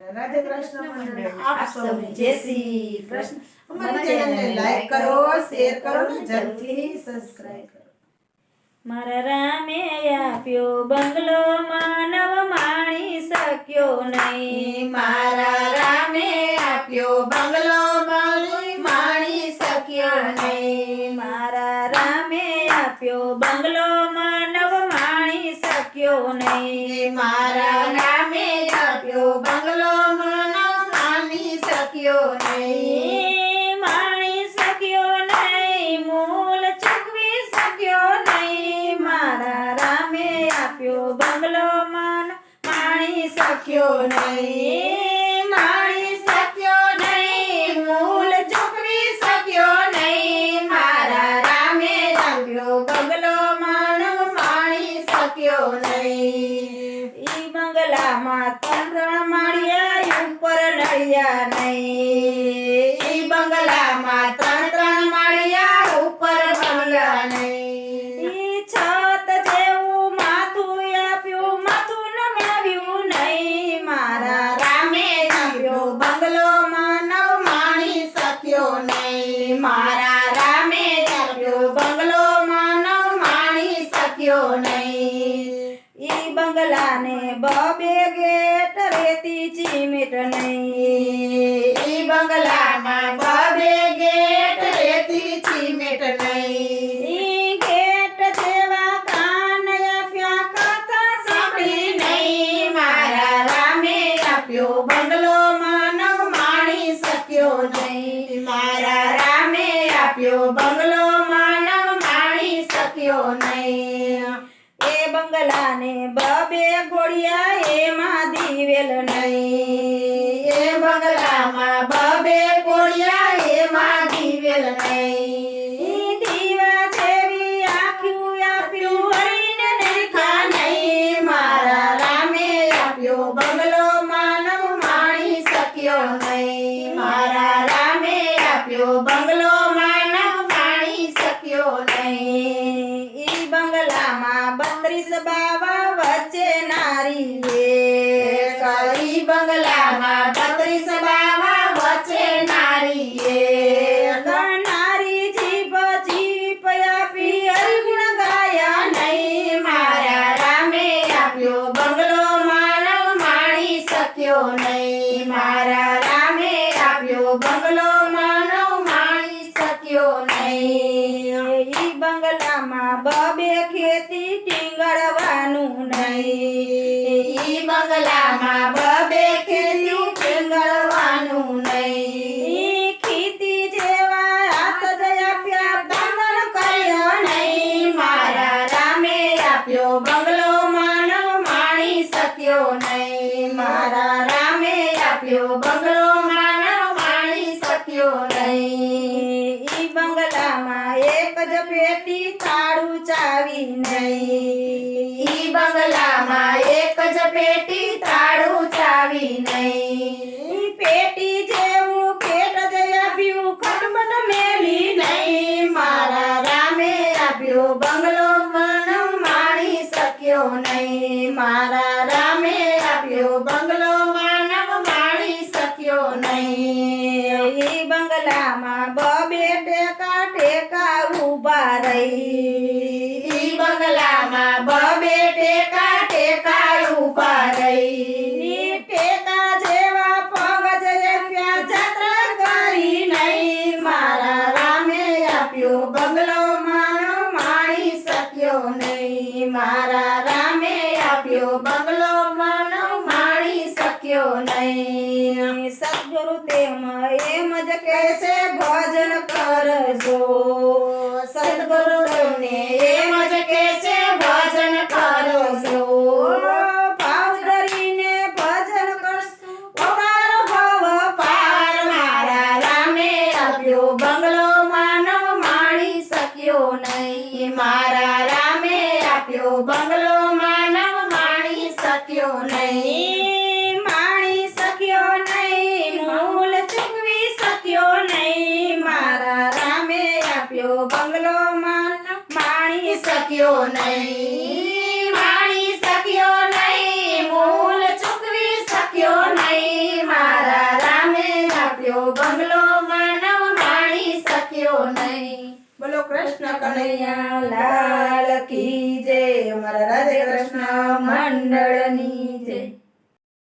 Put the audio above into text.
રાધે કૃષ્ણ મંડળ આપ સૌને જય શ્રી કૃષ્ણ. અમારી ચેનલને લાઈક કરો શેર કરો ને જરૂરથી સબસ્ક્રાઇબ કરો. મારા રામે આપ્યો બંગલો માનવ માણી શક્યો નહીં. મારા રામે આપ્યો બંગલો માણી માણી શક્યો નહીં. મારા રામે આપ્યો બંગલો માનવ માણી શક્યો નહીં મારા રામે આપ્યો બંગલો માનવ માણી શક્યો નહીં માણી શક્યો નહીં મૂલ ચૂકવી શક્યો નહીં, મારા રામે આપ્યો બંગલો માન માણી શક્યો નહીં માણી ઈ બંગલામાં ત્રણ ત્રણ છત જેવું માથું માથું નમાવ્યું નહીં. મારા રામે આપ્યો બંગલો માનવ માણી શક્યો નહીં. મારા રામે આપ્યો બંગલો માનવ માણી શક્યો નહીં ઈ બંગલાને બબે ગેટ રેતી ચીમીટ નહીં. ઈ બબે ગેટ રેતી સિમેન્ટ નહીં. ઈ ગેટ જેવા મારા રામે આપ્યો બંગલો માનવ માણી શક્યો નહીં. મારા રામે આપ્યો બંગલો માનવ માણી શક્યો નહીં. એ બંગલાને ઘોડિયા એમાં દિવેલ નહીં. એ બંગલામાં બબે કોળિયા એમાં દિવેલ નહીં. આપ્યો બંગલો માનવ માણી શક્યો નહીં. મારા રામે આપ્યો બંગલો 一点 બંગલામાં બબે ટીંગળવાનું નહીં. ખેતી જેવા હાથ આપ્યા બંધન કર્યો નહીં. મારા રામે આપ્યો બંગલો માનવ માણી શક્યો નહીં. મારા રામે આપ્યો બંગલો માનવ માણી શક્યો નહીં. ઈ બંગલામાં એક જ પેટી તાળું ચાવી નહીં. બંગલામાં એક જ પેટી તાળું ચાવી નહીં. પેટી જેવું પેટ જ આપ્યું ખટમટ મેલી નહીં. મારા રામે આપ્યો બંગલો મન માણી શક્યો નહીં. મારા રામે આપ્યો બંગલો માનવ માણી શક્યો નહીં. બંગલામાં બબે ટેકા ટેકા ઊભા રહી. આપ્યો બંગલો માનો માણી શક્યો નહીં? મારા રામે આપ્યો બંગલો માનો માણી શક્યો નહીં. સદગુરુ તેમ એમ જ કહેશે, ભજન કરજો. સદગુરુ તમને એમ જ કહેશે, ભજન કરજો ભાવ ધરીને ભજન કરશું પગાર ભવ પાર મારા રામે આપ્યો બંગલો માનવ માણી શક્યો નહીં મારા રામે આપ્યો બંગલો માનવ માણી શક્યો નહીં. માણી શક્યો નહીં મૂલ ચૂકવી શક્યો નહીં. મારા રામે આપ્યો બંગલો માનવ માણી શક્યો નહીં બોલો કૃષ્ણ કનૈયા લાલ કી જય. અમારા રાધે કૃષ્ણ મંડળની જય.